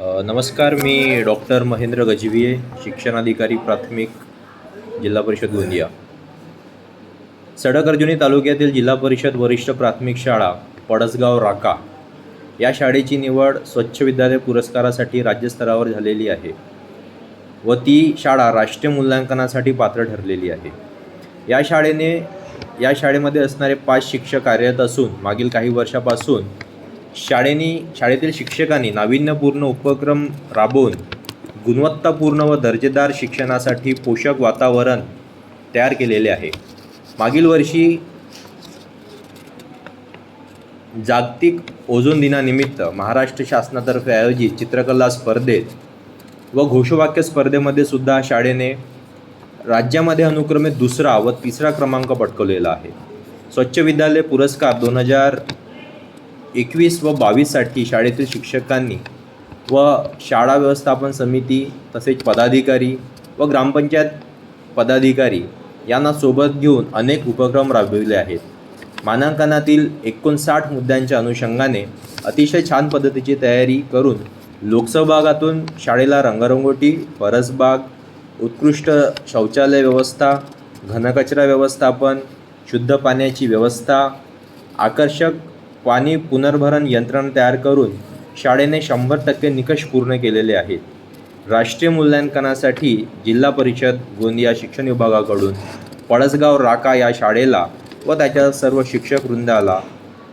नमस्कार मी डॉक्टर महेंद्र गजविये शिक्षणाधिकारी प्राथमिक जिल्हा परिषद गोंदिया. सडक अर्जुनी तालुक्यातील जिल्हा परिषद वरिष्ठ प्राथमिक शाळा पडसगाव राका या शाळेची निवड स्वच्छ विद्यालय पुरस्कारासाठी राज्यस्तरावर झालेली आहे व ती शाळा राष्ट्रीय मूल्यांकनासाठी पात्र ठरलेली आहे. या शाळेने या शाळेमध्ये असणारे पाच शिक्षक कार्यरत असून मागील काही वर्षापासून शाळेनी शाळेतील शिक्षकांनी नाविन्यपूर्ण उपक्रम राबवून गुणवत्तापूर्ण व दर्जेदार शिक्षणासाठी पोषक वातावरण तयार केलेले आहे. मागील वर्षी जागतिक ओझोन दिनानिमित्त महाराष्ट्र शासनातर्फे आयोजित चित्रकला स्पर्धेत व घोषवाक्य स्पर्धेमध्ये सुद्धा शाळेने राज्यामध्ये अनुक्रमे दुसरा व तिसरा क्रमांक पटकवलेला आहे. स्वच्छ विद्यालय पुरस्कार दोन हजार एकवीस व बावीससाठी शाळेतील शिक्षकांनी व शाळा व्यवस्थापन समिती तसेच पदाधिकारी व ग्रामपंचायत पदाधिकारी यांना सोबत घेऊन अनेक उपक्रम राबविले आहेत. मानांकनातील एकोणसाठ मुद्द्यांच्या अनुषंगाने अतिशय छान पद्धतीची तयारी करून लोकसहभागातून शाळेला रंगरंगोटी परसबाग उत्कृष्ट शौचालय व्यवस्था घनकचरा व्यवस्थापन शुद्ध पाण्याची व्यवस्था आकर्षक पाणी पुनर्भरण यंत्रणा तयार करून शाळेने शंभर टक्के निकष पूर्ण केलेले आहेत. राष्ट्रीय मूल्यांकनासाठी जिल्हा परिषद गोंदिया शिक्षण विभागाकडून पळसगाव राका या शाळेला व त्याच्या सर्व शिक्षक वृंदाला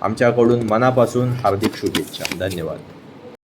आमच्याकडून मनापासून हार्दिक शुभेच्छा. धन्यवाद.